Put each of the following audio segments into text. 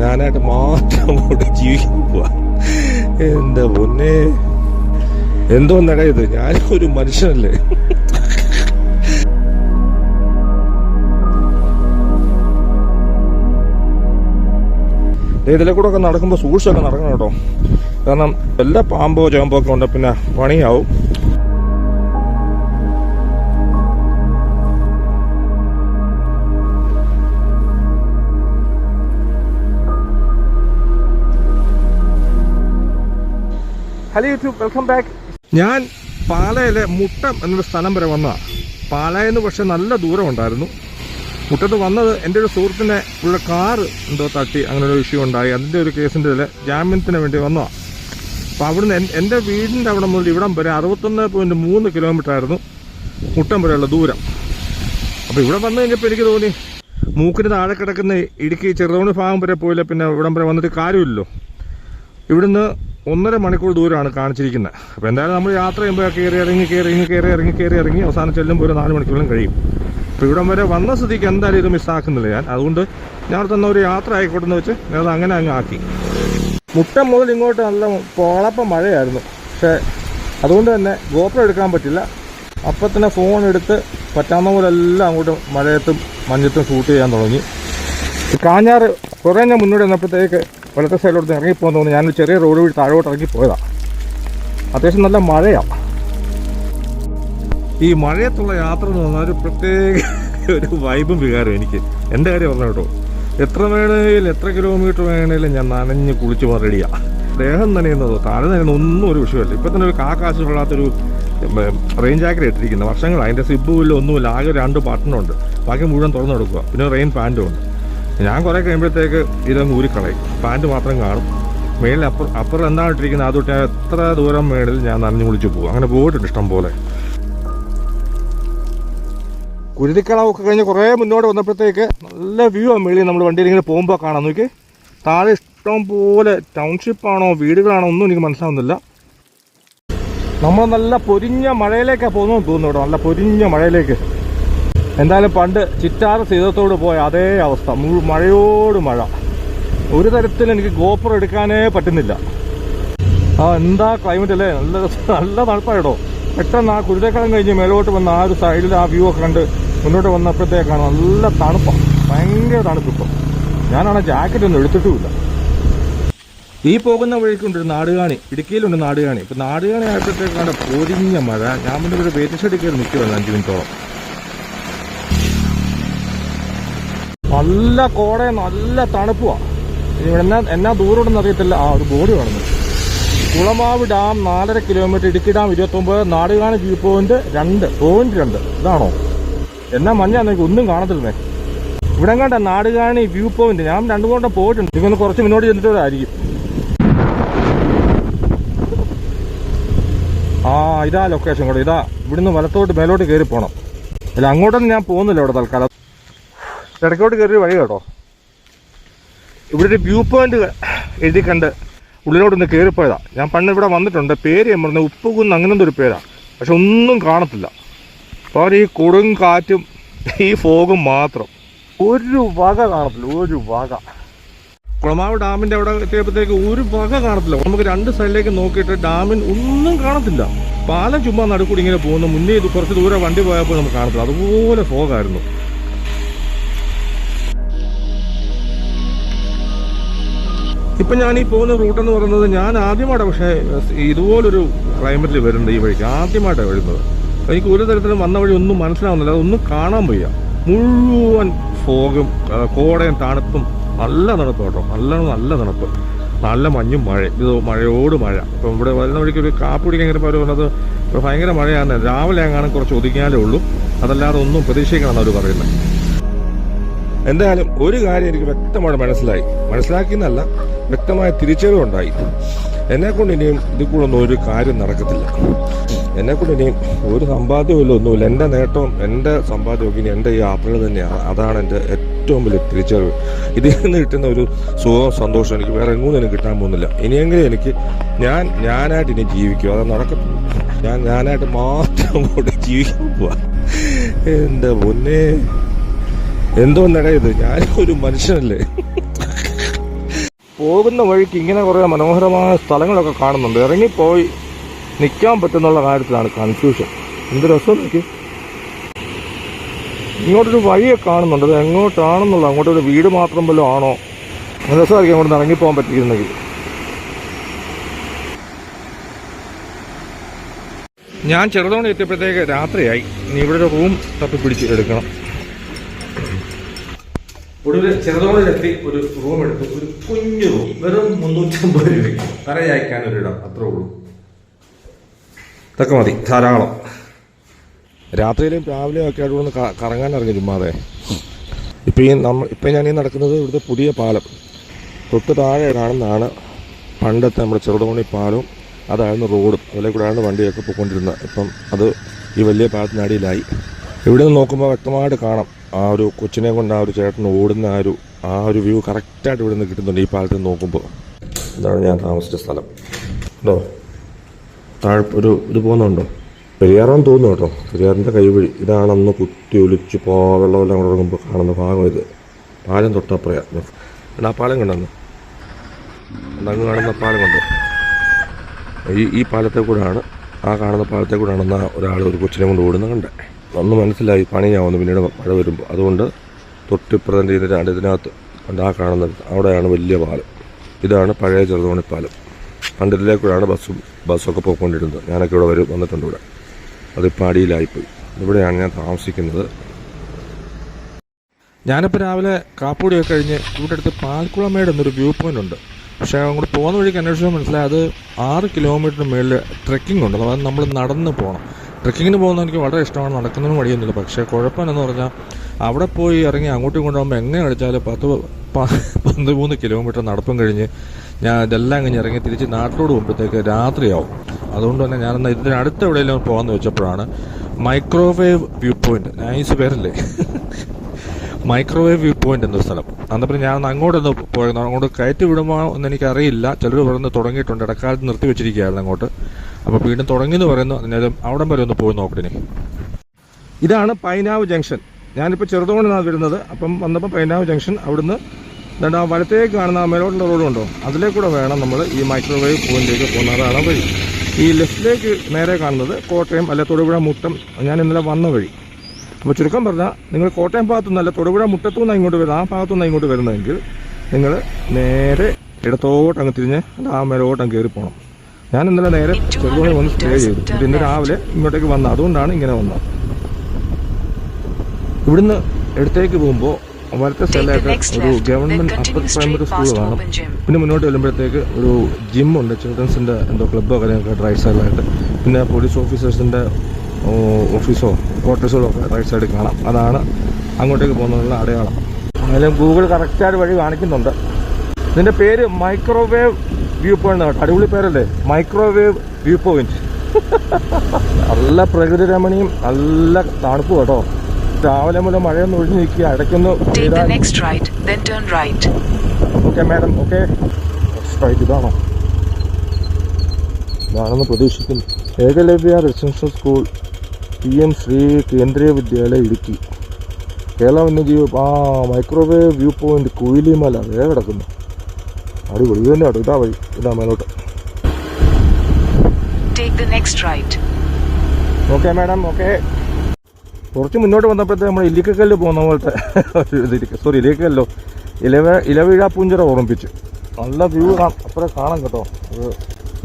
ഞാനായിട്ട് മാത്രം കൂടെ ജീവിക്കാൻ പോവാ എന്റെ പൊന്നെ? എന്തോ നടയത് ഞാൻ ഒരു മനുഷ്യനല്ലേ? ഇതിലെ കൂടെ ഒക്കെ നടക്കുമ്പോൾ സൂക്ഷിച്ചൊക്കെ നടക്കണം കേട്ടോ. കാരണം എല്ലാ പാമ്പോ ചേമ്പോ ഒക്കെ ഉണ്ട് പിന്നെ പണിയാവും. ഹലോ യൂട്യൂബ് വെൽക്കം ബാക്ക് ഞാൻ പാലയിലെ മുട്ടം എന്നൊരു സ്ഥലം വരെ വന്നതാണ് പാലയിൽ നിന്ന് പക്ഷെ നല്ല ദൂരം ഉണ്ടായിരുന്നു. മുട്ടത്ത് വന്നത് എന്റെ ഒരു സുഹൃത്തിനെ ഉള്ള കാറ് എന്തോ തട്ടി അങ്ങനെ ഒരു ഇഷ്യൂ ഉണ്ടായി. അതിന്റെ ഒരു കേസിന്റെ ഇതിൽ ജാമ്യത്തിന് വേണ്ടി വന്നതാണ് അപ്പോൾ അവിടുന്ന് എൻ- എന്റെ വീടിന്റെ അവിടെ മുതൽ ഇവിടം വരെ അറുപത്തൊന്ന് പോയിന്റ് മൂന്ന് കിലോമീറ്റർ ആയിരുന്നു മുട്ടം വരെയുള്ള ദൂരം. അപ്പോൾ ഇവിടെ വന്നു കഴിഞ്ഞപ്പോൾ എനിക്ക് തോന്നി മൂക്കിന് താഴെ കിടക്കുന്ന ഇടുക്കി ചെറുതോണി ഭാഗം വരെ പോയില്ല പിന്നെ ഇവിടം വരെ വന്നിട്ട് കാര്യമില്ലല്ലോ. ഇവിടുന്ന് ഒന്നര മണിക്കൂർ ദൂരമാണ് കാണിച്ചിരിക്കുന്നത്. അപ്പോൾ എന്തായാലും നമ്മൾ യാത്ര ചെയ്യുമ്പോൾ കയറി ഇറങ്ങി കയറി ഇറങ്ങി കയറി ഇറങ്ങി കയറി ഇറങ്ങി അവസാനം ചെല്ലുമ്പോൾ ഒരു നാല് മണിക്കൂറിലും കഴിയും. അപ്പോൾ ഇവിടം വരെ വന്ന സ്ഥിതിക്ക് എന്തായാലും ഇത് മിസ്സാക്കുന്നില്ല ഞാൻ. അതുകൊണ്ട് ഞാൻ തന്നെ ഒരു യാത്ര ആയിക്കോട്ടെ എന്ന് വെച്ച് ഞാൻ അങ്ങനെ അങ്ങ് ആക്കി. മുട്ടം മുതൽ ഇങ്ങോട്ട് നല്ല പോളപ്പം മഴയായിരുന്നു. പക്ഷേ അതുകൊണ്ട് തന്നെ ഗോപ്രം എടുക്കാൻ പറ്റില്ല. അപ്പം തന്നെ ഫോൺ എടുത്ത് പറ്റാവുന്ന പോലെ എല്ലാം അങ്ങോട്ട് മഴയത്തും മഞ്ഞത്തും ഷൂട്ട് ചെയ്യാൻ തുടങ്ങി. കാഞ്ഞാറ് കുറേ ഞാൻ മുന്നോട്ട് വന്നപ്പോഴത്തേക്ക് വലത്തെ സൈഡിലോട്ട് ഇറങ്ങിപ്പോ തോന്നുന്നു. ഞാനൊരു ചെറിയ റോഡ് വഴി താഴോട്ട് ഇറങ്ങി പോയതാണ് അത്യാവശ്യം നല്ല മഴയാണ് ഈ മഴയത്തുള്ള യാത്ര എന്ന് പറഞ്ഞാൽ ഒരു പ്രത്യേക ഒരു വൈബും വികാരം എനിക്ക്. എന്റെ കാര്യം പറഞ്ഞു കേട്ടോ. എത്ര വേണേലും എത്ര കിലോമീറ്റർ വേണേലും ഞാൻ നനഞ്ഞ് കുളിച്ച് റെഡിയാ ദേഹം നനയുന്നതോ താഴെ നനയുന്ന ഒന്നും ഒരു വിഷയമല്ല. ഇപ്പം തന്നെ ഒരു കാക്കാശ് കൊള്ളാത്തൊരു റെയിൻ ജാക്കറ്റ് ഇട്ടിരിക്കുന്നത് വർഷങ്ങൾ അതിന്റെ സിബ്ബുമില്ല ഒന്നുമില്ല. ആകെ രണ്ട് ബട്ടണുണ്ട് ബാക്കി മുഴുവൻ തുറന്നു കൊടുക്കുക പിന്നെ റെയിൻ പാന്റും ഉണ്ട്. ഞാൻ കുറേ കഴിയുമ്പോഴത്തേക്ക് ഇതങ്ങ് ഊരിക്കളയും. പാന്റ് മാത്രം കാണും. മേളിൽ അപ്പുറം അപ്പുറം എന്താണ് ഇട്ടിരിക്കുന്നത് അതൊട്ട് ഞാൻ എത്ര ദൂരം മേളിൽ ഞാൻ നനഞ്ഞു കുളിച്ച് പോകും. അങ്ങനെ പോയിട്ടുണ്ട് ഇഷ്ടം പോലെ. കുരുതിക്കളവൊക്കെ കഴിഞ്ഞ് കുറേ മുന്നോട്ട് വന്നപ്പോഴത്തേക്ക് നല്ല വ്യൂ ആണ് മേളിൽ നമ്മൾ വണ്ടിയിൽ ഇങ്ങനെ പോകുമ്പോൾ കാണാം നോക്കി. താഴെ ഇഷ്ടം പോലെ ടൗൺഷിപ്പാണോ വീടുകളാണോ ഒന്നും എനിക്ക് മനസ്സിലാവുന്നില്ല. നമ്മൾ നല്ല പൊരിഞ്ഞ മഴയിലേക്കാണ് പോകുന്നു തോന്നുന്നു കേട്ടോ. നല്ല പൊരിഞ്ഞ മഴയിലേക്ക്. എന്തായാലും പണ്ട് ചിറ്റാറ് സീതത്തോട് പോയ അതേ അവസ്ഥ. മുഴു മഴയോട് മഴ. ഒരു തരത്തിൽ എനിക്ക് ഗോപ്പർ എടുക്കാനേ പറ്റുന്നില്ല. ആ എന്താ ക്ലൈമറ്റ് അല്ലേ? നല്ല നല്ല തണുപ്പായിട്ടോ പെട്ടെന്ന് ആ കുരുതക്കളം കഴിഞ്ഞ് മേലോട്ട് വന്ന ആ ഒരു സൈഡിൽ ആ വ്യൂ ഒക്കെ കണ്ട് മുന്നോട്ട് വന്നപ്പോഴത്തേക്കാണ് നല്ല തണുപ്പാണ് ഭയങ്കര തണുപ്പിപ്പം ഞാനാണ് ജാക്കറ്റ് ഒന്നും എടുത്തിട്ടുമില്ല. ഈ പോകുന്ന വഴിക്കുണ്ട് ഒരു നാടുകാണി ഇടുക്കിയിലുണ്ട് നാടുകാണി. ഇപ്പം നാടുകാണി ആയപ്പോഴത്തേക്കാണ് പൊരിഞ്ഞ മഴ. ഞാൻ പിന്നെ ഒരു വെയിറ്റ് ഷെഡിൽ കയറി നിൽക്കുമല്ലോ അഞ്ച് മിനിറ്റോളം. നല്ല കോട നല്ല തണുപ്പുവാ. എന്നാ എന്നാ ദൂരോടൊന്നും അറിയത്തില്ല. ആ ഒരു ബോർഡ് കാണുന്നു. കുളമാവ് ഡാം നാലര കിലോമീറ്റർ ഇടുക്കി ഡാം ഇരുപത്തൊമ്പത് നാടുകാണി വ്യൂ പോയിന്റ് രണ്ട് പോയിന്റ് രണ്ട്. ഇതാണോ? എന്നാ മഞ്ഞാന്ന് എനിക്ക് ഒന്നും കാണത്തില്ലേ ഇവിടെ കണ്ട നാടുകാണി വ്യൂ പോയിന്റ്. ഞാൻ രണ്ടു കൊണ്ടം പോയിട്ടുണ്ട്. ഇങ്ങനെ കുറച്ച് മുന്നോട്ട് ചെന്നിട്ടുള്ളതായിരിക്കും ആ ഇതാ ലൊക്കേഷൻ കൂടെ. ഇതാ ഇവിടുന്ന് വലത്തോട്ട് മേലോട്ട് കയറി പോണം അല്ല അങ്ങോട്ടൊന്നും ഞാൻ പോകുന്നില്ല ഇവിടെ തൽക്കാലം. ഇടയ്ക്കോട്ട് കയറി വഴി കേട്ടോ. ഇവിടെ ഒരു വ്യൂ പോയിന്റ് എഴുതി കണ്ട് ഉള്ളിലോട്ടൊന്ന് കയറിപ്പോയതാ. ഞാൻ പണ്ട് ഇവിടെ വന്നിട്ടുണ്ട്. പേര് ഞാൻ പറഞ്ഞ ഉപ്പുകുന്ന് അങ്ങനത്തെ ഒരു പേരാ. പക്ഷെ ഒന്നും കാണത്തില്ല. അപ്പോൾ ഈ കൊടും കാറ്റും ഈ ഫോഗും മാത്രം. ഒരു വക കാണത്തില്ല. ഒരു വക. കുളമാവ് ഡാമിന്റെ അവിടെ എത്തിയപ്പോഴത്തേക്ക് ഒരു വക കാണത്തില്ല. നമുക്ക് രണ്ട് സൈഡിലേക്ക് നോക്കിയിട്ട് ഡാമിന് ഒന്നും കാണത്തില്ല. പാലം ചുമ്മാ നടുക്കൂടി ഇങ്ങനെ പോകുന്നു. മുന്നേ ഇത് കുറച്ച് ദൂരെ വണ്ടി പോയപ്പോൾ നമുക്ക് കാണത്തില്ല. അതുപോലെ ഫോഗായിരുന്നു. ഇപ്പൊ ഞാൻ ഈ പോകുന്ന റൂട്ട് എന്ന് പറയുന്നത് ഞാൻ ആദ്യമായിട്ടാണ് പക്ഷേ ഇതുപോലൊരു ക്ലൈമറ്റിൽ വരുന്നത് ഈ വഴിക്ക്. ആദ്യമായിട്ടാണ് വരുന്നത്. എനിക്ക് ഒരു തരത്തിലും വന്ന വഴി ഒന്നും മനസ്സിലാവുന്നില്ല. അതൊന്നും കാണാൻ വയ്യ. മുഴുവൻ ഫോഗും കോടയും തണുപ്പും നല്ല തണുപ്പ് കേട്ടോ നല്ല നല്ല തണുപ്പ്. നല്ല മഞ്ഞും മഴ. ഇത് മഴയോട് മഴ. ഇപ്പം ഇവിടെ വരുന്ന വഴിക്ക് ഒരു കാപ്പ് പിടിക്കാൻ ഇങ്ങനെ അവർ പറഞ്ഞത് ഭയങ്കര മഴയാണ്. രാവിലെ എങ്ങാനും കുറച്ച് ഒതുങ്ങിയാലേ ഉള്ളൂ. അതല്ലാതെ ഒന്നും പ്രതീക്ഷിക്കണം അവർ പറയുന്നത്. എന്തായാലും ഒരു കാര്യം എനിക്ക് വ്യക്തമായിട്ട് മനസ്സിലായി. മനസ്സിലാക്കിയെന്നല്ല വ്യക്തമായ തിരിച്ചറിവുണ്ടായി എന്നെ കൊണ്ട് ഇനിയും ഇതിൽ കൂടെ ഒന്നും ഒരു കാര്യം നടക്കത്തില്ല. എന്നെക്കൊണ്ട് ഇനിയും ഒരു സമ്പാദ്യവും ഇല്ല ഒന്നുമില്ല. എന്റെ നേട്ടവും എന്റെ സമ്പാദ്യവും ഇനി എന്റെ ഈ തന്നെയാണ്. അതാണ് എന്റെ ഏറ്റവും വലിയ തിരിച്ചറിവ്. ഇതിൽ നിന്ന് കിട്ടുന്ന ഒരു സുഖവും സന്തോഷവും എനിക്ക് വേറെ എങ്ങും എനിക്ക് കിട്ടാൻ പോകുന്നില്ല. ഇനിയെങ്കിലും എനിക്ക് ഞാൻ ഞാനായിട്ട് ഇനി ജീവിക്കും അത് നടക്കത്തില്ല ഞാൻ ഞാനായിട്ട് മാത്രം കൂടെ ജീവിക്കാൻ പോവാ. എന്റെ മുന്നേ എന്തോ ഇത്? ഞാനൊരു മനുഷ്യനല്ലേ? പോകുന്ന വഴിക്ക് ഇങ്ങനെ കുറേ മനോഹരമായ സ്ഥലങ്ങളൊക്കെ കാണുന്നുണ്ട്. ഇറങ്ങിപ്പോയി നിൽക്കാൻ പറ്റുന്നുള്ള കാര്യത്തിലാണ് കൺഫ്യൂഷൻ എന്ത് രസം നോക്കി. ഇങ്ങോട്ടൊരു വഴിയെ കാണുന്നുണ്ട്. അത് എങ്ങോട്ടാണെന്നുള്ള അങ്ങോട്ടൊരു വീട് മാത്രം വല്ലതും ആണോ? രസമായിരിക്കും അങ്ങോട്ട് നിന്ന് ഇറങ്ങിപ്പോകാൻ പറ്റിയിരുന്നെങ്കിൽ. ഞാൻ ചെറുതോണി എത്തിയപ്പോഴത്തേക്ക് രാത്രിയായി. നീ ഇവിടെ ഒരു റൂം തപ്പി പിടിച്ച് എടുക്കണം. ഒടുവിൽ ചെറുതോണിലെത്തി ഒരു റൂം എടുത്തു. ഒരു കുഞ്ഞു റൂം വെറും മുന്നൂറ്റമ്പത് രൂപയ്ക്ക്. ഒരു ഒരിടം. അത്രേ ഉള്ളൂ. ഇതൊക്കെ മതി. ധാരാളം. രാത്രിയിലും രാവിലെയും ഒക്കെ ഇവിടെ നിന്ന് കറങ്ങാൻ ഇറങ്ങി ചുമ്മാതെ. ഇപ്പം ഈ നമ്മൾ ഇപ്പം ഞാൻ ഈ നടക്കുന്നത് ഇവിടുത്തെ പുതിയ പാലം. തൊട്ട് താഴെ കാണുന്നതാണ് പണ്ടത്തെ നമ്മുടെ ചെറുതോണി പാലവും. അതായിരുന്നു റോഡും. അതിലെ കൂടെയാണ് വണ്ടിയൊക്കെ പോയിക്കൊണ്ടിരുന്നത്. ഇപ്പം അത് ഈ വലിയ പാലത്തിനടിയിലായി. ഇവിടെ നിന്ന് നോക്കുമ്പോൾ വ്യക്തമായിട്ട് കാണാം. ആ ഒരു കൊച്ചിനെ കൊണ്ട് ആ ഒരു ചേട്ടൻ ഓടുന്ന ആ ഒരു ആ ഒരു വ്യൂ കറക്റ്റായിട്ട് ഇവിടെ നിന്ന് കിട്ടുന്നുണ്ട് ഈ പാലത്തിൽ നോക്കുമ്പോൾ ഇതാണ് ഞാൻ താമസിച്ച സ്ഥലം. ഉണ്ടോ താഴെ ഒരു ഇത് പോകുന്നുണ്ടോ? പെരിയാറാന്ന് തോന്നുന്നു കേട്ടോ. പെരിയാറിന്റെ കൈവഴി ഇതാണ് അന്ന് കുത്തി ഒലിച്ച് പോ വെള്ളമെല്ലാം കൂടെ ഇറങ്ങുമ്പോൾ കാണുന്ന ഭാഗം ഇത്. പാലം തൊട്ടപ്പുറയാണ് എന്നാ പാലം കണ്ടെന്ന് അങ്ങ് കാണുന്ന പാലം കണ്ടു? ഈ ഈ പാലത്തെ കൂടാണ് ആ കാണുന്ന പാലത്തെ കൂടാണ് എന്നാ ഒരാൾ ഒരു കൊച്ചിനെ കൊണ്ട് ഓടുന്ന കണ്ടേ. അന്ന് മനസ്സിലായി പണിയാവുന്നു പിന്നീട് മഴ വരുമ്പോൾ അതുകൊണ്ട് ചെയ്യുന്ന രണ്ട് ഇതിനകത്ത് കണ്ട് ആ കാണുന്നത് അവിടെയാണ് വലിയ പാലം. ഇതാണ് പഴയ ചെറുതോണി പാലം പണ്ട് ഇതിലേക്കൂടാണ് ബസ്സും ബസ്സൊക്കെ പോയിക്കൊണ്ടിരുന്നത്. ഞാനൊക്കെ ഇവിടെ വരും വന്നിട്ടുണ്ട് ഇവിടെ. അതിപ്പോൾ അടിയിലായിപ്പോയി. ഇവിടെയാണ് ഞാൻ താമസിക്കുന്നത്. ഞാനിപ്പോൾ രാവിലെ കാപ്പൂടിയൊക്കെ കഴിഞ്ഞ് ഇവിടെ അടുത്ത് പാൽക്കുളമേട് എന്നൊരു വ്യൂ പോയിന്റ് ഉണ്ട്. പക്ഷേ അങ്ങോട്ട് പോകുന്ന വഴിക്ക് അന്വേഷിച്ചാൽ മനസ്സിലായി അത് ആറ് കിലോമീറ്ററിന് മുകളിൽ ട്രെക്കിംഗ് ഉണ്ട്. അതായത് നമ്മൾ നടന്ന് പോകണം ട്രെക്കിങ്ങിന് പോകുന്ന എനിക്ക് വളരെ ഇഷ്ടമാണ്. നടക്കുന്നതിന് വഴിയൊന്നുമില്ല. പക്ഷേ കുഴപ്പമെന്ന് പറഞ്ഞാൽ അവിടെ പോയി ഇറങ്ങി അങ്ങോട്ടും ഇങ്ങോട്ടും ആകുമ്പോൾ എങ്ങനെ കളിച്ചാലും പത്ത് പന്ത് മൂന്ന് കിലോമീറ്റർ നടപ്പും കഴിഞ്ഞ് ഞാൻ ഇതെല്ലാം കഴിഞ്ഞ് ഇറങ്ങി തിരിച്ച് നാട്ടിലോട് പോകുമ്പോഴത്തേക്ക് രാത്രിയാവും. അതുകൊണ്ട് തന്നെ ഞാനെന്നാൽ ഇതിനടുത്ത് എവിടെയെങ്കിലും പോകാമെന്ന് വെച്ചപ്പോഴാണ് മൈക്രോവേവ് വ്യൂ പോയിന്റ്. നൈസ് പേരല്ലേ? മൈക്രോവേവ് വ്യൂ പോയിന്റ് എന്നൊരു സ്ഥലം. അന്നപ്പം ഞാൻ അങ്ങോട്ടൊന്ന് പോയിരുന്നു. അങ്ങോട്ട് കയറ്റി വിടുമോ എന്ന് എനിക്കറിയില്ല. ചിലർ പറഞ്ഞ് തുടങ്ങിയിട്ടുണ്ട്. ഇടക്കാലത്ത് നിർത്തി വെച്ചിരിക്കുകയായിരുന്നു അങ്ങോട്ട്. അപ്പോൾ വീണ്ടും തുടങ്ങി എന്ന് പറയുന്നു. അതിനകത്ത് അവിടം വരെ ഒന്ന് പോയി നോക്കട്ടെ ഇതാണ് പൈനാവ് ജംഗ്ഷൻ. ഞാനിപ്പോൾ ചെറുതോണിനാണ് വരുന്നത്. അപ്പം വന്നപ്പോൾ പൈനാവ് ജംഗ്ഷൻ അവിടുന്ന് എന്നിട്ട് ആ വലത്തേക്ക് കാണുന്ന ആ മേലോട്ടുള്ള റോഡുണ്ടോ അതിലേക്കൂടെ വേണം നമ്മൾ ഈ മൈക്രോവേവ് പോയിന്റിലേക്ക് പോകുന്നതാണ് വഴി. ഈ ലെഫ്റ്റിലേക്ക് നേരെ കാണുന്നത് കോട്ടയം അല്ലെ തൊടുപുഴ മുട്ടം. ഞാൻ ഇന്നലെ വന്ന വഴി. അപ്പോൾ ചുരുക്കം പറഞ്ഞാൽ നിങ്ങൾ കോട്ടയം ഭാഗത്തു നിന്നല്ല തൊടുപുഴ മുട്ടത്തു നിന്ന് ഇങ്ങോട്ട് വരുന്നത്. ആ ഭാഗത്തു നിന്ന് ഇങ്ങോട്ട് വരുന്നതെങ്കിൽ നിങ്ങൾ നേരെ ഇടത്തോട്ടങ്ങ് തിരിഞ്ഞ് ആ മേലോട്ടങ്ങ് കയറി പോകണം ഞാൻ ഇന്നലെ നേരെ ചെറുതോണി വന്ന് സ്റ്റേ ചെയ്തു. ഇന്ന് രാവിലെ ഇങ്ങോട്ടേക്ക് വന്നത്. അതുകൊണ്ടാണ് ഇങ്ങനെ വന്നത്. ഇവിടുന്ന് എടുത്തേക്ക് പോകുമ്പോൾ വലത്തെ സ്ഥലമായിട്ട് ഒരു ഗവൺമെന്റ് അപ്പർ പ്രൈമറി സ്കൂൾ കാണും. പിന്നെ മുന്നോട്ട് ചെല്ലുമ്പോഴത്തേക്ക് ഒരു ജിമ്മുണ്ട് ചിൽഡ്രൻസിന്റെ എന്തോ ക്ലബ്ബോ കാര്യങ്ങളൊക്കെ റൈറ്റ് സൈഡിലായിട്ട് പിന്നെ പോലീസ് ഓഫീസേഴ്സിന്റെ ഓഫീസോ ക്വാർട്ടേഴ്സുകളോ ഒക്കെ റൈറ്റ് സൈഡിൽ കാണാം. അതാണ് അങ്ങോട്ടേക്ക് പോകുന്നതിനുള്ള അടയാളം. അതിലും ഗൂഗിൾ കറക്റ്റായിട്ട് വഴി കാണിക്കുന്നുണ്ട്. ഇതിന്റെ പേര് മൈക്രോവേവ് വ്യൂ പോയിന്റ് കേട്ടോ. അടിപൊളി പേരല്ലേ? മൈക്രോവേവ് വ്യൂ പോയിന്റ് നല്ല പ്രകൃതി രമണീയം നല്ല തണുപ്പ് കേട്ടോ. രാവിലെ മുതൽ മഴയൊന്നും ഒഴിഞ്ഞു നിൽക്കുക. അടയ്ക്കുന്നു. ഓക്കെ മാഡം ഓക്കെ റൈറ്റ് ഇതാണോ? ഇതാണെന്ന് പ്രതീക്ഷിക്കുന്നു. Eklavya residential school P M Shri Kendriya Vidyalaya Idukki. Kerala വന്യജീവി ആ മൈക്രോവേവ് വ്യൂ പോയിന്റ് കുയിലിമല. വേറെ കിടക്കുന്നു. അടിപൊളി ഇത് തന്നെ കേട്ടോ. ഇതാ വഴി. ഇതാ മേലോട്ട്. ഓക്കെ മാഡം ഓക്കെ കുറച്ച് മുന്നോട്ട് വന്നപ്പോഴത്തെ നമ്മൾ ഇല്ലിക്കക്കല്ല് പോകുന്ന പോലത്തെ സോറി ഇല്ലിക്കല്ലോ ഇലവ ഇലവീഴ പൂഞ്ചിറ ഓർമ്മിപ്പിച്ചു. നല്ല വ്യൂ അപ്പുറം കാണാം കേട്ടോ.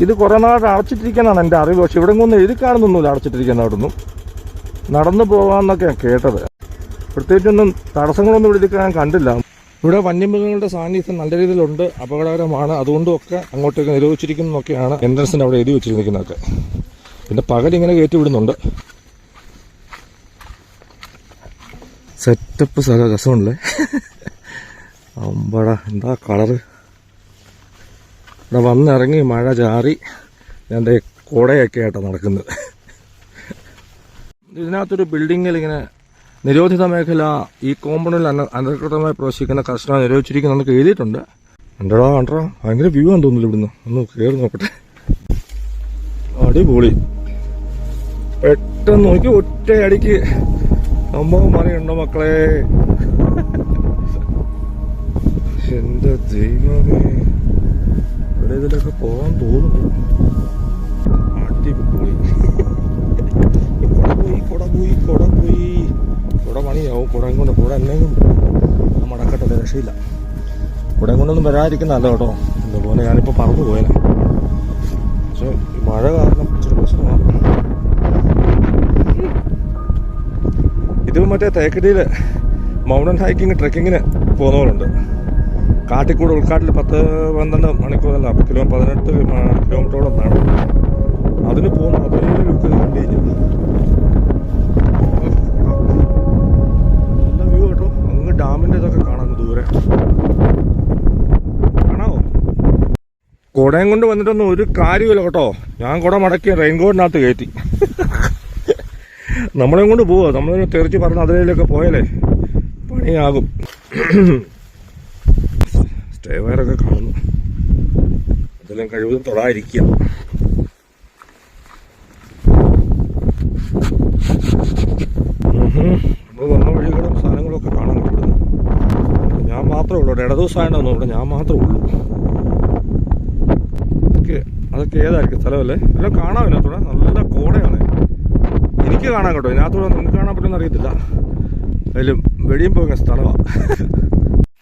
ഇത് കുറേ നാളായിട്ട് അടച്ചിട്ടിരിക്കാനാണ് എന്റെ അറിവ്. പക്ഷെ ഇവിടെ ഒന്നും എഴുതി കാണുന്നൊന്നുമില്ല അടച്ചിട്ടിരിക്കുന്നവിടൊന്നും നടന്നു പോകാമെന്നൊക്കെയാണ് കേട്ടത്. പ്രത്യേകിച്ചൊന്നും തടസ്സങ്ങളൊന്നും ഇവിടെ ഞാൻ കണ്ടില്ല. ഇവിടെ വന്യമൃഗങ്ങളുടെ സാന്നിധ്യം നല്ല രീതിയിലുണ്ട് അപകടകരമാണ്. അതുകൊണ്ടും ഒക്കെ അങ്ങോട്ടേക്ക് നിരോധിച്ചിരിക്കുന്നതൊക്കെയാണ് എൻട്രൻസിന്റെ അവിടെ എഴുതി വെച്ചിരിക്കുന്നതൊക്കെ. പിന്നെ പകലിങ്ങനെ കയറ്റി വിടുന്നുണ്ട് സെറ്റപ്പ് സ്ഥലം രസമുണ്ടല്ലേ? അമ്പട എന്താ കളറ് ഇവിടെ വന്നിറങ്ങി മഴ ചാറി എന്റെ കുടയൊക്കെ ആയിട്ടാണ് നടക്കുന്നത്. ഇതിനകത്തൊരു ബിൽഡിങ്ങിൽ ഇങ്ങനെ നിരോധിത മേഖല ഈ കോമ്പൗണ്ടിൽ അന അനധികൃതമായി പ്രവേശിക്കുന്ന കർശന നിരോധിച്ചിരിക്കുന്നൊക്കെ എഴുതിയിട്ടുണ്ട്. കണ്ടടാ കണ്ടടാ ഭയങ്കര വ്യൂ ആണ് തോന്നുന്നില്ല ഇവിടുന്ന്. ഒന്ന് കയറി നോക്കട്ടെ. അടിപൊളി. പെട്ടെന്ന് നോക്കി ഒറ്റ അടിക്ക് സംഭവം മറിയുണ്ടോ മക്കളെ? എന്റെ ദൈവമേ. ഇവിടെയൊക്കെ പോകാൻ തോന്നുന്നു. അടിപൊളി. കൊട പോയി കൊട പോയി കൊട പോയി. കുട പണിയാവും. കുടം കൊണ്ട് കുട എന്നെങ്കിലും മടക്കട്ടെ രക്ഷയില്ല. കുടം കൊണ്ടൊന്നും വരാതിരിക്കുന്നല്ല കേട്ടോ. ഇതുപോലെ ഞാനിപ്പോൾ പറന്നു പോയേനെ. പക്ഷെ മഴ കാരണം ഇച്ചിരി പ്രശ്നമാണ് ഇത് മറ്റേ തേക്കടിയിൽ മൗണ്ടൻ ഹൈക്കിങ് ട്രെക്കിങ്ങിന് പോകുന്നവരുണ്ട്. കാട്ടിക്കൂട് ഉൾക്കാട്ടിൽ പത്ത് പന്ത്രണ്ട് മണിക്കൂറല്ല കിലോ പതിനെട്ട് കിലോമീറ്ററോളം നടന്നു അതിന് പോകുന്ന അതേ ലുക്ക് കുടയും കൊണ്ട് വന്നിട്ടൊന്നും ഒരു കാര്യമില്ല കേട്ടോ. ഞാൻ കുട മടക്കി റെയിൻകോട്ടിനകത്ത് കയറ്റി. നമ്മളെയും കൊണ്ട് പോവാ. നമ്മൾ തെറിച്ച് പറഞ്ഞ അതിലൊക്കെ പോയാലേ പണിയാകും. സ്റ്റേ വയറൊക്കെ കാണുന്നു. അതെല്ലാം കഴിവതും തൊടാതിരിക്കുക. നമ്മൾ വന്ന വഴികളും സാധനങ്ങളും ഒക്കെ കാണാൻ ഞാൻ മാത്രമേ ഉള്ളൂ ഇവിടെ ഇടദിവസമായിട്ടൊന്നും ഇവിടെ ഞാൻ മാത്രമേ ഉള്ളൂ. അതൊക്കെ ഏതായിരിക്കും സ്ഥലമല്ലേ? എല്ലാം കാണാം ഇതിനകത്തൂടെ. നല്ല കോടയാണ്. എനിക്ക് കാണാൻ കേട്ടോ. ഇതിനകത്തൂടെ നിങ്ങൾക്ക് കാണാൻ പറ്റുമെന്ന് അറിയത്തില്ല. അതിലും വെടിയും പോകുന്ന സ്ഥലമാണ്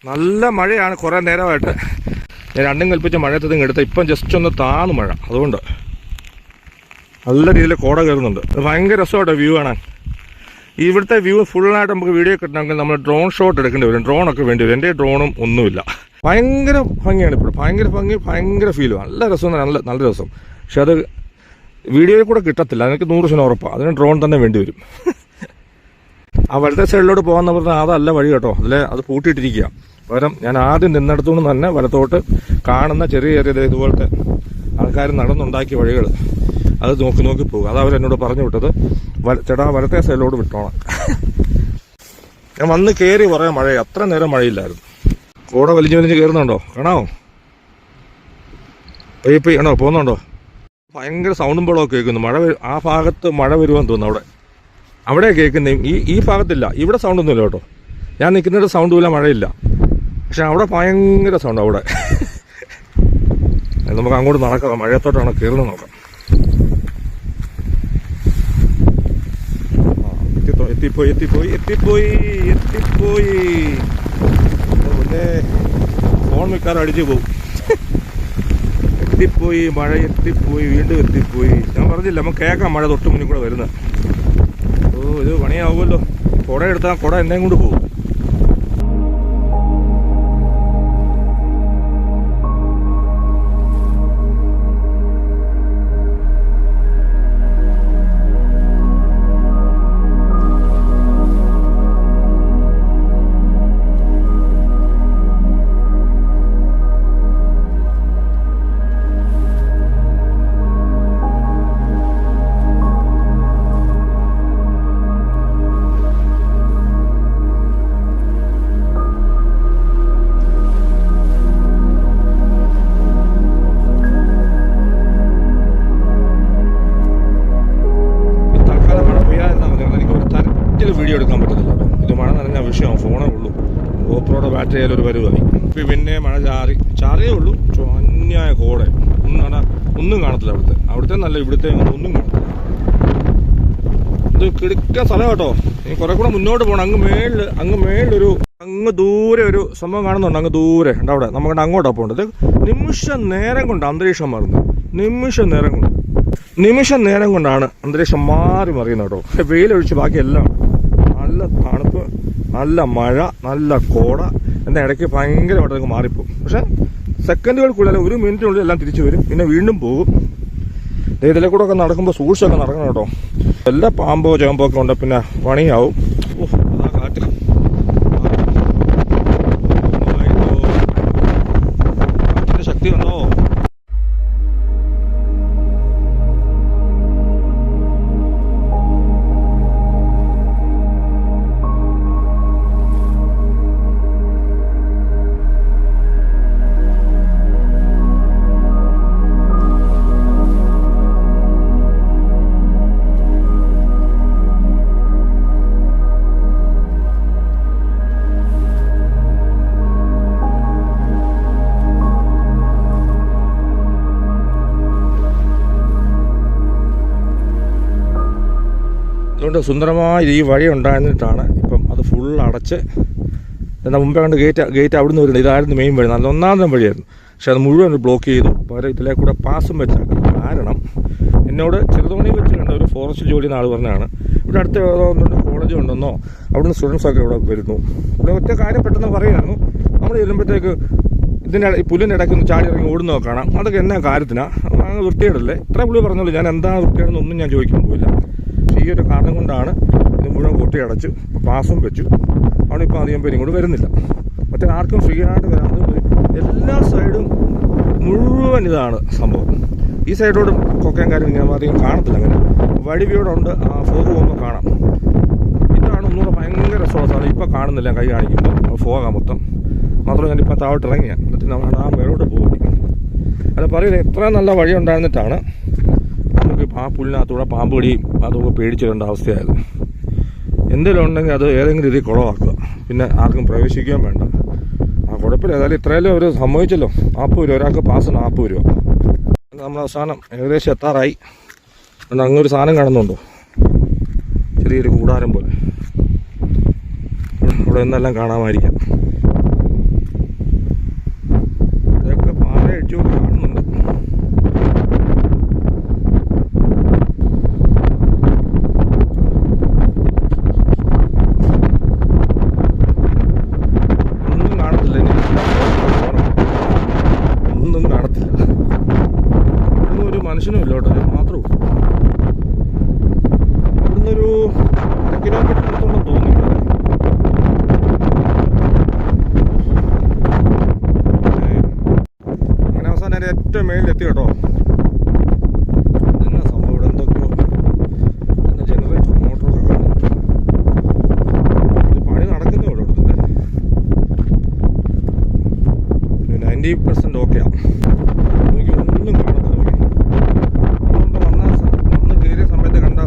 നല്ല മഴയാണ് കുറേ നേരമായിട്ട്. ഞാൻ രണ്ടും കൽപ്പിച്ച മഴയത്തതും എടുത്ത ഇപ്പം ജസ്റ്റ് ഒന്ന് താണു മഴ. അതുകൊണ്ട് നല്ല രീതിയിൽ കോട കയറുന്നുണ്ട്. ഭയങ്കര രസമായിട്ട് വ്യൂ കാണാൻ. ഇവിടുത്തെ വ്യൂ ഫുള്ളായിട്ട് നമുക്ക് വീഡിയോ കിട്ടണമെങ്കിൽ നമ്മൾ ഡ്രോൺ ഷോട്ട് എടുക്കേണ്ടി വരും. ഡ്രോണൊക്കെ വേണ്ടി വരും. എന്റെ ഡ്രോണും ഒന്നുമില്ല. ഭയങ്കര ഭംഗിയാണ് ഇപ്പോൾ ഭയങ്കര ഭംഗി ഭയങ്കര ഫീലും നല്ല രസം നല്ല നല്ല രസം. പക്ഷെ അത് വീഡിയോയിൽ കൂടെ കിട്ടത്തില്ല. അതിനൊക്കെ നൂറ് ശതമാനം ഉറപ്പാണ് അതിന് ഡ്രോൺ തന്നെ വേണ്ടി വരും. ആ വലത്തെ സൈഡിലോട്ട് പോകാന്ന് പറഞ്ഞാൽ അതല്ല വഴി കേട്ടോ. അതിൽ അത് പൂട്ടിയിട്ടിരിക്കുക. പകരം ഞാൻ ആദ്യം നിന്നിടത്തുനിന്ന് തന്നെ വലത്തോട്ട് കാണുന്ന ചെറിയ ചെറിയ ഇതുപോലത്തെ ആൾക്കാർ നടന്നുണ്ടാക്കിയ വഴികൾ അത് നോക്കി നോക്കി പോകും അത് അവരെന്നോട് പറഞ്ഞു വിട്ടത്. ചേട്ടാ വലത്തെ സൈഡിലോട്ട് വിട്ടോണം. ഞാൻ വന്ന് കയറി കുറേ മഴ അത്ര നേരം മഴയില്ലായിരുന്നു. കൂടെ വലിഞ്ഞു വലിഞ്ഞ് കയറുന്നുണ്ടോ കാണാമോ പെയ്യ് പെയ്യ് ആണോ? പോകുന്നുണ്ടോ? ഭയങ്കര സൗണ്ടും ബോളൊക്കെ കേൾക്കുന്നു. മഴ ആ ഭാഗത്ത് മഴ വരുമെന്ന് തോന്നുന്നു അവിടെ. അവിടെ കേൾക്കുന്ന ഈ ഈ ഭാഗത്തില്ല. ഇവിടെ സൗണ്ട് ഒന്നുമില്ല കേട്ടോ. ഞാൻ നിൽക്കുന്നിടത്ത് സൗണ്ടും ഇല്ല മഴയില്ല. പക്ഷെ അവിടെ ഭയങ്കര സൗണ്ട് അവിടെ. നമുക്ക് അങ്ങോട്ട് നടക്കാം. മഴയത്തോട്ടാണ് കയറുന്നത് നോക്കാം. എത്തിപ്പോയി എത്തിപ്പോയി എത്തിപ്പോയി എത്തിപ്പോയി. പിന്നെ ഫോൺ മിക്കാറും അടിച്ചു പോകും എത്തിപ്പോയി മഴ എത്തിപ്പോയി വീണ്ടും എത്തിപ്പോയി. ഞാൻ പറഞ്ഞില്ല നമുക്ക് കേൾക്കാം മഴ തൊട്ട് മുന്നിൽ കൂടെ വരുന്ന ഓ ഇത് പണിയാവുമല്ലോ. കുട എടുത്താൽ കുട എന്നെയും കൊണ്ട് പോകും. പരിവായി പിന്നെ മഴ ചാറി ചാറിയേ ഉള്ളൂ. അന്യായ കോടെ. ഒന്നും കാണാൻ ഒന്നും കാണത്തില്ല അവിടുത്തെ. അവിടുത്തെ നല്ല ഇവിടുത്തെ ഒന്നും കാണത്തില്ല. ഇത് കിടക്കാൻ സ്ഥലം കേട്ടോ. ഇനി കുറെ കൂടെ മുന്നോട്ട് പോകണം അങ്ങ് മേളിൽ അങ്ങ് മേളിലൊരു അങ്ങ് ദൂരെ ഒരു സംഭവം കാണുന്നുണ്ട്. അങ്ങ് ദൂരെ. ഉണ്ട് അവിടെ? നമുക്ക് അങ്ങോട്ടാണ് പോകേണ്ടത്. നിമിഷ നേരം കൊണ്ട് അന്തരീക്ഷം മാറുന്നത് നിമിഷ നേരം കൊണ്ട്. നിമിഷ നേരം കൊണ്ടാണ് അന്തരീക്ഷം മാറി മറിയുന്നത് കേട്ടോ. വെയിലൊഴിച്ച് ബാക്കി എല്ലാം നല്ല തണുപ്പ് നല്ല മഴ നല്ല കോട. എന്താ ഇടയ്ക്ക് ഭയങ്കരമായിട്ട് വട്ടം മാറിപ്പോകും പക്ഷെ സെക്കൻഡുകൾക്കുള്ളിൽ ഒരു മിനിറ്റിനുള്ളിൽ എല്ലാം തിരിച്ചു വരും. പിന്നെ വീണ്ടും പോകും. ഇതിലെ കൂടെ ഒക്കെ നടക്കുമ്പോൾ സൂക്ഷിച്ചൊക്കെ നടക്കണം കേട്ടോ. എല്ലാ പാമ്പോ ചേമ്പോ ഒക്കെ ഉണ്ട് പിന്നെ പണിയാവും. അതുകൊണ്ട് സുന്ദരമായ ഈ വഴി ഉണ്ടായിരുന്നിട്ടാണ് ഇപ്പം അത് ഫുൾ അടച്ച് എന്നാൽ മുമ്പേ കണ്ട് ഗേറ്റ് ഗേറ്റ് അവിടെ നിന്ന് വരുന്നത്. ഇതായിരുന്നു മെയിൻ വഴി. നല്ല ഒന്നാം തരം വഴിയായിരുന്നു. പക്ഷെ അത് മുഴുവൻ ബ്ലോക്ക് ചെയ്തു. പകരം ഇതിലെ കൂടെ പാസും വെച്ചാക്കണം. കാരണം എന്നോട് ചെറുതോണി വെച്ച് കണ്ട ഒരു ഫോറസ്റ്റ് ജോലി നാൾ പറഞ്ഞാണ് ഇവിടെ അടുത്ത ഏതോന്നുണ്ട് കോളേജ് ഉണ്ടെന്നോ അവിടുന്ന് സ്റ്റുഡൻസൊക്കെ ഇവിടെ വരുന്നു. ഇവിടെ ഒറ്റ കാര്യം പെട്ടെന്ന് പറയുമായിരുന്നു നമ്മൾ ചെല്ലുമ്പോഴത്തേക്ക് ഇതിന്റെ ഈ പുല്ലിന്റെ ഇടയ്ക്ക് ഒന്ന് ചാടി ഇറങ്ങി ഓടുന്നോ കാണാം. അതൊക്കെ എന്നാ കാര്യത്തിനാണ് വൃത്തികേടല്ലേ? ഇത്ര പുള്ളി പറഞ്ഞോളൂ. ഞാൻ എന്താണ് വൃത്തികേടെന്നൊന്നും ഞാൻ ചോദിക്കാൻ പോയില്ല പക്ഷേ ഈ ഒരു കാരണം കൊണ്ടാണ് ഇത് മുഴുവൻ കൊട്ടി അടച്ചു പാസും വെച്ചു. അവിടെ ഇപ്പോൾ അധികം പേര് ഇങ്ങോട്ട് വരുന്നില്ല. മറ്റേ ആർക്കും ഫ്രീ ആയിട്ട് വരാതെ എല്ലാ സൈഡും മുഴുവൻ ഇതാണ് സംഭവം. ഈ സൈഡോടും കൊക്കയും കാര്യം ഞാൻ അധികം കാണത്തില്ല. അങ്ങനെ വഴിവിയോടുണ്ട് ആ ഫോഗ് പോകുമ്പോൾ കാണാം. ഇതാണ് ഒന്നുകൂടെ ഭയങ്കര രസമാണ് ഇപ്പോൾ കാണുന്നില്ല. കൈ കാണിക്കുമ്പോൾ ഫോഗാ മൊത്തം. മാത്രമല്ല ഞാനിപ്പോൾ താഴോട്ട് ഇറങ്ങിയ എന്നിട്ട് നമ്മൾ ആ മേലോട്ട് പോയി. അത് പറയുന്നത് എത്ര നല്ല വഴി ഉണ്ടായിരുന്നിട്ടാണ് ആ പുല്ലിനകത്തൂടെ പാമ്പ് കടിയും അതൊക്കെ പേടിച്ചു വരേണ്ട അവസ്ഥയായത്. എന്തെങ്കിലും ഉണ്ടെങ്കിൽ അത് ഏതെങ്കിലും രീതിയിൽ കുളമാക്കുക. പിന്നെ ആർക്കും പ്രവേശിക്കുകയും വേണ്ട. ആ കുഴപ്പമില്ല. ഏതായാലും ഇത്രയല്ലേ അവർ സമ്മതിച്ചല്ലോ. നാൽപ്പത് രൂപ. ഒരാൾക്ക് പാസ് നാൽപ്പത് രൂപ. നമ്മൾ അവസാനം ഏകദേശം എത്താറായി. അങ്ങൊരു സാധനം കാണുന്നുണ്ടോ? ചെറിയൊരു കൂടാരം പോലെ. അവിടെ നിന്നെല്ലാം കാണാമായിരിക്കാം ഇതൊക്കെ പാറ അടിച്ചുകൊണ്ട് കാണുന്നുണ്ട് ഒന്നും കാണത്തില്ല ഇനി ഒന്നും കാണത്തില്ല ഒന്നും ഒരു മനുഷ്യനും ഇല്ല കേട്ടോ ഇത് മാത്രമേ ഉള്ളൂ ഇവിടുന്ന് ഒരു അര കിലോമീറ്റർ അടുത്തോളം തോന്നുന്നു അങ്ങനെ അവസാനം അതിന്റെ ഏറ്റവും മേളിലെത്തി കേട്ടോ ഇതെന്നാ സംഭവം ഇവിടെ എന്തൊക്കെയോ എന്നാ ജനറേറ്റർ മോട്ടറൊക്കെ കാണുന്നു ഇത് പണി നടക്കുന്നേ ഉള്ളൂ ഇവിടെ നയന്റി പെർസെന്റ് ഓക്കെയാണ് എനിക്ക് ഒന്നും കാണത്തില്ല നോക്കി നമ്മളിപ്പോൾ വന്ന സ- വന്ന് കയറിയ സമയത്ത് കണ്ട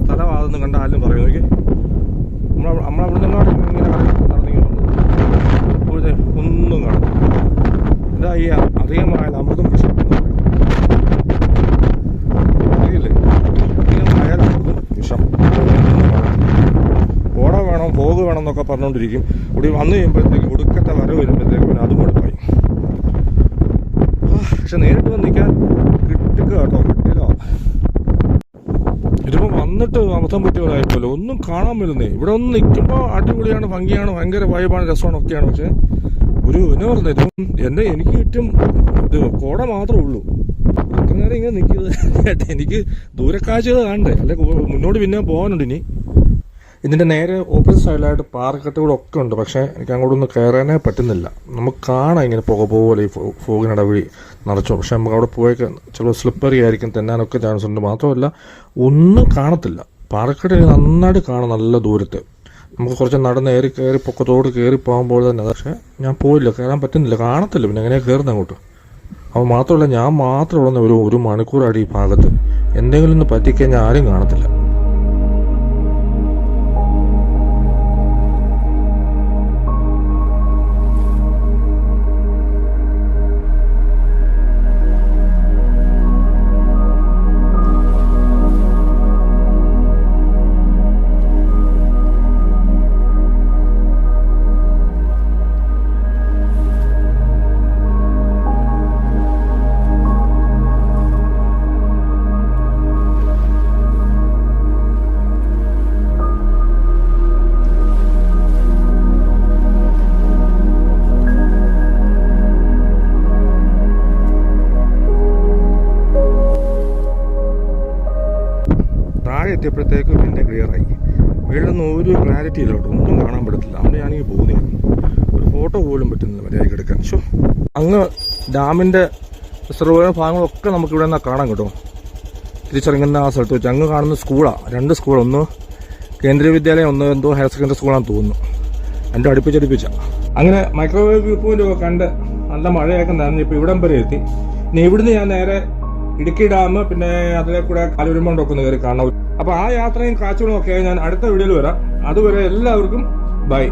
സ്ഥലമാണെന്ന് കണ്ട ആരും പറയും നോക്കി നമ്മൾ നമ്മളവിടെ നിന്നാണ് ഇങ്ങനെ കറങ്ങി നടന്നിങ്ങനെ വന്നത് അപ്പോഴത്തെ ഒന്നും കാണത്തില്ല ഈ അധികമായ അമൃതം വിഷം വേണം എന്നൊക്കെ പറഞ്ഞുകൊണ്ടിരിക്കും ഇവിടെ വന്നു കഴിയുമ്പോഴത്തേക്കും ഒടുക്കത്തെ വര വരുമ്പോഴത്തേക്കും അതും അതും പോയി. പക്ഷെ നേരിട്ട് വന്ന് നിൽക്കാൻ കിട്ടുക കേട്ടോ കിട്ടില്ല ഇതിപ്പോ വന്നിട്ട് അബദ്ധം പറ്റിയതായപ്പോലെ ഒന്നും കാണാൻ വരുന്നേ ഇവിടെ ഒന്ന് നിൽക്കുമ്പോൾ അടിപൊളിയാണ് ഭംഗിയാണ് ഭയങ്കര വൈബാണ് രസമാണ് ഒക്കെയാണ്. പക്ഷെ ഒരു എന്നാ പറഞ്ഞത് ഇതും എന്നെ എനിക്ക് ഏറ്റവും ഇത് കോട മാത്രമേ ഉള്ളൂ. എത്ര നേരം ഇങ്ങനെ നിൽക്കുന്നത് എനിക്ക് ദൂരക്കാഴ്ചകൾ കാണണ്ടേ? അല്ലെ മുന്നോട്ട് പിന്നെ പോകാനുണ്ട് ഇനി. ഇതിന്റെ നേരെ ഓപ്പോസിറ്റ് സൈഡിലായിട്ട് പാറക്കെട്ടുകളൊക്കെ ഉണ്ട്. പക്ഷേ എനിക്ക് അങ്ങോട്ടൊന്നും കയറാനേ പറ്റുന്നില്ല. നമുക്ക് കാണാം ഇങ്ങനെ പുക പോലെ ഈ ഫോഗിനിട വഴി നിറച്ചു പക്ഷെ നമുക്ക് അവിടെ പോയി ചിലപ്പോൾ സ്ലിപ്പറി ആയിരിക്കും. തെന്നാനൊക്കെ ചാൻസ് ഉണ്ട്. മാത്രമല്ല ഒന്നും കാണത്തില്ല. പാർക്കട്ട് നന്നായിട്ട് കാണാം. നല്ല ദൂരത്ത്. നമുക്ക് കുറച്ച് നടന്ന് ഏറി കയറി പൊക്കത്തോട് കയറി പോകുമ്പോൾ തന്നെ പക്ഷേ ഞാൻ പോയില്ല കയറാൻ പറ്റുന്നില്ല കാണത്തില്ല പിന്നെ എങ്ങനെയാണ് കയറുന്നത് അങ്ങോട്ട്? അപ്പോൾ മാത്രമല്ല ഞാൻ മാത്രമുള്ള ഒരു ഒരു മണിക്കൂറാണ് ഈ ഭാഗത്ത്. എന്തെങ്കിലും ഒന്ന് പറ്റിക്കഴിഞ്ഞാൽ ആരും കാണത്തില്ല. താഴെ എത്തിയപ്പോഴത്തേക്ക് പിന്നെ ക്ലിയറായി വീടൊന്നും ഒരു ക്ലാരിറ്റി ഇല്ല കേട്ടോ. ഒന്നും കാണാൻ പറ്റത്തില്ല. അവിടെ ഞാനിങ്ങനെ പോകുന്നില്ല ഒരു ഫോട്ടോ പോലും പറ്റുന്നില്ല മര്യാദയ്ക്ക് എടുക്കാൻ. ഷോ അങ്ങ് ഡാമിന്റെ റിസർവോയർ ഭാഗങ്ങളൊക്കെ നമുക്ക് ഇവിടെ നിന്നാണ് കാണാൻ കേട്ടോ. തിരിച്ചിറങ്ങുന്ന ആ സ്ഥലത്ത് വെച്ച് അങ്ങ് കാണുന്ന സ്കൂളാണ് രണ്ട് സ്കൂൾ ഒന്ന് കേന്ദ്രീയ വിദ്യാലയം ഒന്ന് എന്തോ ഹയർ സെക്കൻഡറി സ്കൂളാണെന്ന് തോന്നുന്നു. രണ്ടും അടുപ്പിച്ചടുപ്പിച്ച. അങ്ങനെ മൈക്രോവേവ് വ്യൂ ഒക്കെ കണ്ട് നല്ല മഴയൊക്കെ നനഞ്ഞ് ഇപ്പോൾ ഇവിടം വരെ എത്തി. ഇനി ഇവിടുന്ന് ഞാൻ നേരെ ഇടുക്കി ഡാം പിന്നെ അതിലെ കൂടെ കാലുരുമണ്ടൊക്കെ ഒന്ന് കയറി കാണാം. അപ്പൊ ആ യാത്രയും കാച്ചുകളും ഒക്കെ ഞാൻ അടുത്ത വീഡിയോയിൽ വരാം. അതുവരെ എല്ലാവർക്കും ബൈ.